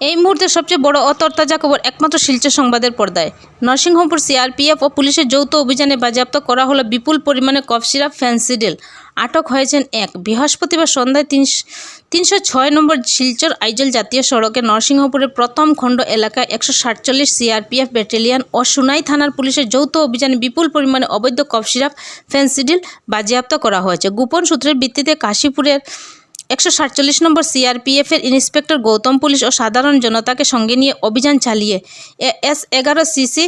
এই মুহূর্তে সবচেয়ে বড় অতরতাজা খবর একমাত্র শিলচর সংবাদের পর্দায়। নরসিংহপুর সিআরপিএফ ও পুলিশের যৌথ অভিযানে বাজেয়াপ্ত করা হলো বিপুল পরিমাণে কফ সিরাপ ফ্যান্সিডিল আটক হয়েছেন এক। বৃহস্পতিবার সন্ধ্যায় তিনশ- ছয় নম্বর শিলচর আইজল জাতীয় সড়কে নরসিংহপুরের প্রথম খণ্ড এলাকায় একশো সাতচল্লিশ সিআরপিএফ ব্যাটালিয়ন ও সুনাই থানার পুলিশের যৌথ অভিযানে বিপুল পরিমাণে অবৈধ কফ সিরাপ ফ্যান্সিডিল বাজেয়াপ্ত করা হয়েছে। গোপন সূত্রের ভিত্তিতে কাশীপুরের একশো সাতচল্লিশ নম্বর সিআরপিএফের ইন্সপেক্টর গৌতম পুলিশ ও সাধারণ জনতাকে সঙ্গে নিয়ে অভিযান চালিয়ে এস এগারো CC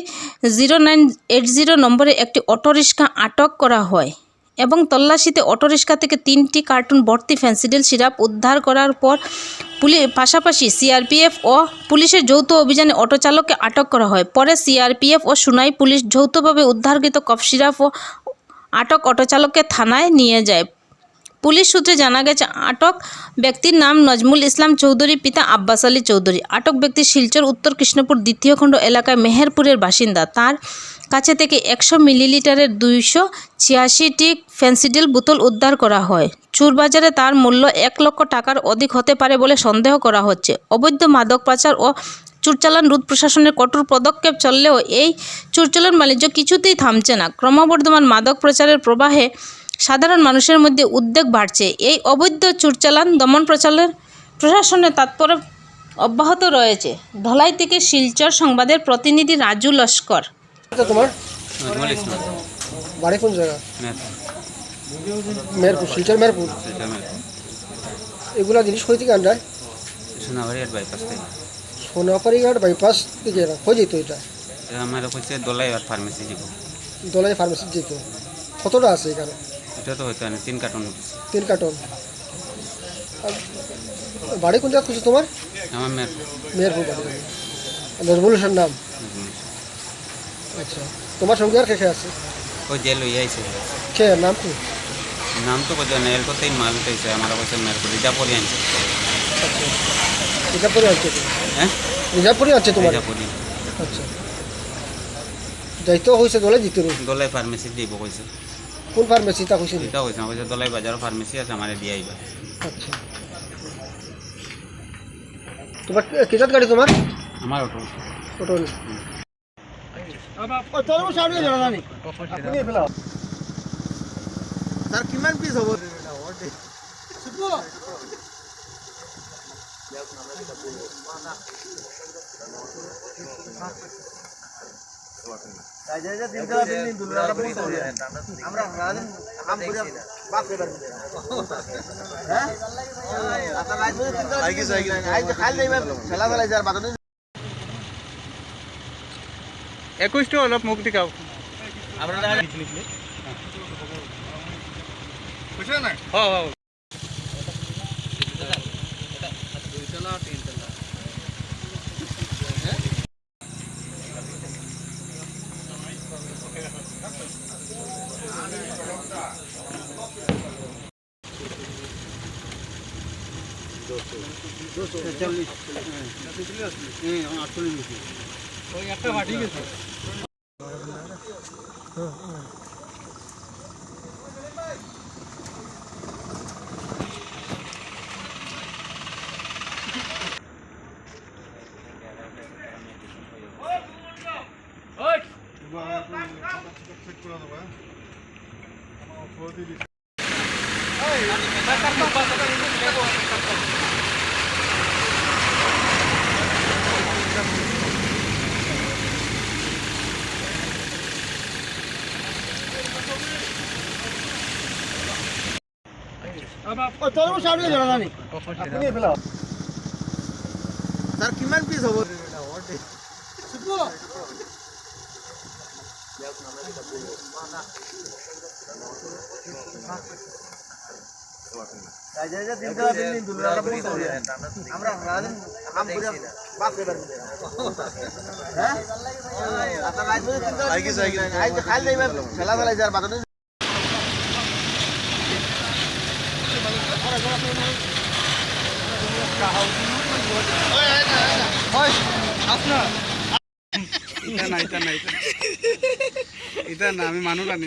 zero nine eight zero নম্বরে একটি অটোরিক্সা আটক করা হয় এবং তল্লাশিতে অটোরিক্সা থেকে তিনটি কার্টুন ভর্তি ফ্যান্সিডিল সিরাপ উদ্ধার করার পর পুলি, পাশাপাশি সিআরপিএফ ও পুলিশের যৌথ অভিযানে অটো চালককে আটক করা হয়। পরে সিআরপিএফ ও সুনাই পুলিশ যৌথভাবে উদ্ধারকৃত কফ সিরাপ ও আটক অটো চালককে থানায় নিয়ে যায়। পুলিশ সূত্রে জানা গেছে, আটক ব্যক্তির নাম নজমুল ইসলাম চৌধুরী, পিতা আব্বাস আলী চৌধুরী। আটক ব্যক্তি শিলচর উত্তর কৃষ্ণপুর দ্বিতীয় খণ্ড এলাকায় মেহেরপুরের বাসিন্দা। তার কাছে থেকে একশো মিলিলিটারের দুইশো ছিয়াশিটি ফেন্সিডিল বোতল উদ্ধার করা হয়। চুরবাজারে তার মূল্য এক লক্ষ টাকার অধিক হতে পারে বলে সন্দেহ করা হচ্ছে। অবৈধ মাদক পাচার ও চুরচালান রোধ প্রশাসনের কঠোর পদক্ষেপ চললেও এই চুরচালান বাণিজ্য কিছুতেই থামছে না। ক্রমবর্ধমান মাদক প্রচারের প্রবাহে সাধারণ মানুষের মধ্যে উদ্বেগ বাড়ছে। এই অবৈধ চুরচালান দমন প্রচারের প্রশাসনের তাৎপর্য অব্যাহত রয়েছে। ধলাই থেকে শিলচর সংবাদের প্রতিনিধি রাজু লস্কর। তোমার? নজমুল বাড়ি কোন জায়গা? মেহেরপুর। শিলচর মেহেরপুর? এগুলা জিনিস থেকে সোনাবাড়িয়ার বাইপাস থেকে। বাইপাস যেত এটা? আমার হচ্ছে দোলাই ফার্মেসি যাব দোলাই ফার্মেসি যেত। কতটা আছে এখানে? এটা তো হয়তো না তিন কার্টন উঠেছে তিন কার্টন। বাড়ি কোন জায়গা খুঁজছে তোমার? আমার ম্যাথ মেহেরপুর বাড়ি। নজরুল হোসেন নাম? আচ্ছা। তোমার সঙ্গে আর কে কে আছে? ওই জেল হয়ে আইছে কে? নাম কি? নাম তো কোথাও নেই এর কথাই মাল উঠেছে আমার কাছে মেয়ের রিজা পরি আনছে। আচ্ছা। রিজার্ভপুরে আছে হ্যাঁ? রিজার্ভপুরে আছে তোমার? রিজা পরি আচ্ছা। যাইতেও হয়েছে দলে জিতে দোলাই ফার্মেসি দিব কইছে। কোন ফার্মেসি তা কইছে এটা কইছে কইছে দোলাই বাজার ফার্মেসি আছে আমার দিয়ে আইবা আচ্ছা। তোমার কিসত গাড়ি তোমার? আমার অটো অটো স্যার কিমান পিস হ'ব? একৈশটো অলপ মোক দিকাও। স্যার কিমান পিস হ'ব আমরা সারাদিন কাম করে বাপ করে হ্যাঁ আচ্ছা আইকি আইজ খাইল যাইবা খেলা ফেলাই যার বাদনে ইটা না আমি মানুহ আনি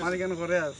মালিকান করে আছ